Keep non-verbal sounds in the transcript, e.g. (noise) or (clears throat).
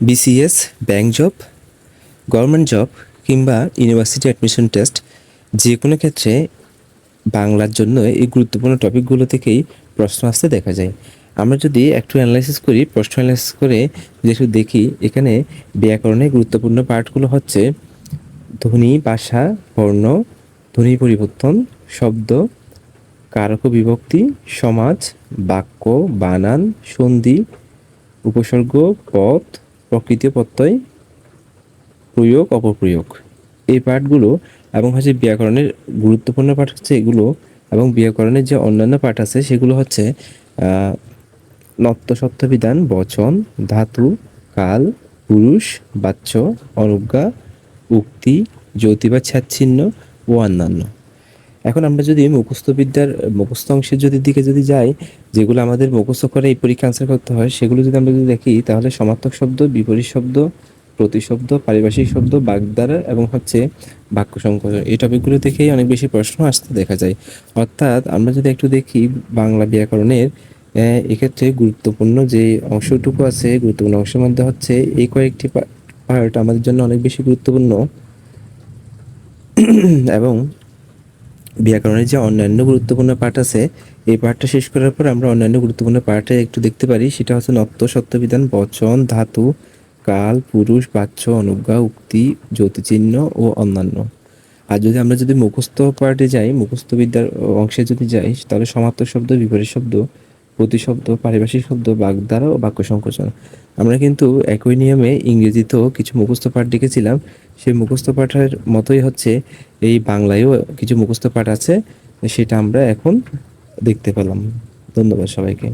BCS bank job government job কিংবা university admission test যে কোনো ক্ষেত্রে বাংলার জন্য এই গুরুত্বপূর্ণ টপিকগুলো থেকেই প্রশ্ন আসতে দেখা যায়। আমরা যদি একটু অ্যানালাইসিস করি, প্রশ্ন অ্যানালাইসিস করে একটু দেখি, এখানে ব্যাকরণের গুরুত্বপূর্ণ পার্টগুলো হচ্ছে ধ্বনি, ভাষা, বর্ণ, ধ্বনি পরিবর্তন, শব্দ, কারক বিভক্তি, সমাজ, বাক্য, বানান, সন্ধি, উপসর্গ পদ প্রকৃতি প্রত্যয় প্রয়োগ অপপ্রয়োগ। এই পাঠগুলো এবং হচ্ছে ব্যাকরণের গুরুত্বপূর্ণ পাঠ হচ্ছে এগুলো এবং ব্যাকরণের যে অন্যান্য পাঠ আছে সেগুলো হচ্ছে আহ, নত্য সত্যবিধান বচন ধাতু কাল পুরুষ বাচ্য অনুজ্ঞা উক্তি জ্যোতি বা ছাচ্ছিন্ন ও অন্যান্য। এখন আমরা যদি মুখস্থ বিদ্যার মুখস্থ অংশের যদি দিকে যদি যাই, যেগুলো আমাদের মুখস্থ করে এই পরীক্ষা আনসার করতে হয়, সেগুলো যদি আমরা যদি দেখি, তাহলে সমার্থক শব্দ, বিপরীত শব্দ প্রতিশব্দ পারিভাষিক শব্দ বাগধারা এবং হচ্ছে বাক্য সংকোচন এই টপিকগুলো থেকেই অনেক বেশি প্রশ্ন আসতে দেখা যায়। অর্থাৎ আমরা যদি একটু দেখি বাংলা ব্যাকরণের এক্ষেত্রে গুরুত্বপূর্ণ যে অংশটুকু আছে, গুরুত্বপূর্ণ অংশের মধ্যে হচ্ছে এই কয়েকটি পার্ট আমাদের জন্য অনেক বেশি গুরুত্বপূর্ণ। (clears throat) এবং ব্যাকরণের যে অন্যান্য গুরুত্বপূর্ণ পাঠ আছে, এই পাঠটা শেষ করার পর আমরা অন্যান্য গুরুত্বপূর্ণ পাঠে একটু দেখতে পারি। সেটা হচ্ছে নত্য সত্যবিধান, বচন, ধাতু, কাল, পুরুষ, বাচ্য, অনুজ্ঞা, উক্তি, জ্যোতিচিহ্ন ও অন্যান্য। আর যদি আমরা যদি মুখস্থ পার্টে যাই মুখস্থ বিদ্যার অংশে যদি যাই, তাহলে সমাপ্ত শব্দ, বিপরীত শব্দ প্রতিশব্দ, পারিভাষিক শব্দ বাগধারা ও বাক্য সংকোচন। আমরা কিন্তু একই নিয়মে ইংরেজিতেও কিছু মুখস্থ পাঠ দেখেছিলাম সেই মুখস্থ পাঠের মতোই হচ্ছে এই বাংলায়ও কিছু মুখস্থ পাঠ আছে, সেটা আমরা এখন দেখতে পেলাম। ধন্যবাদ সবাইকে।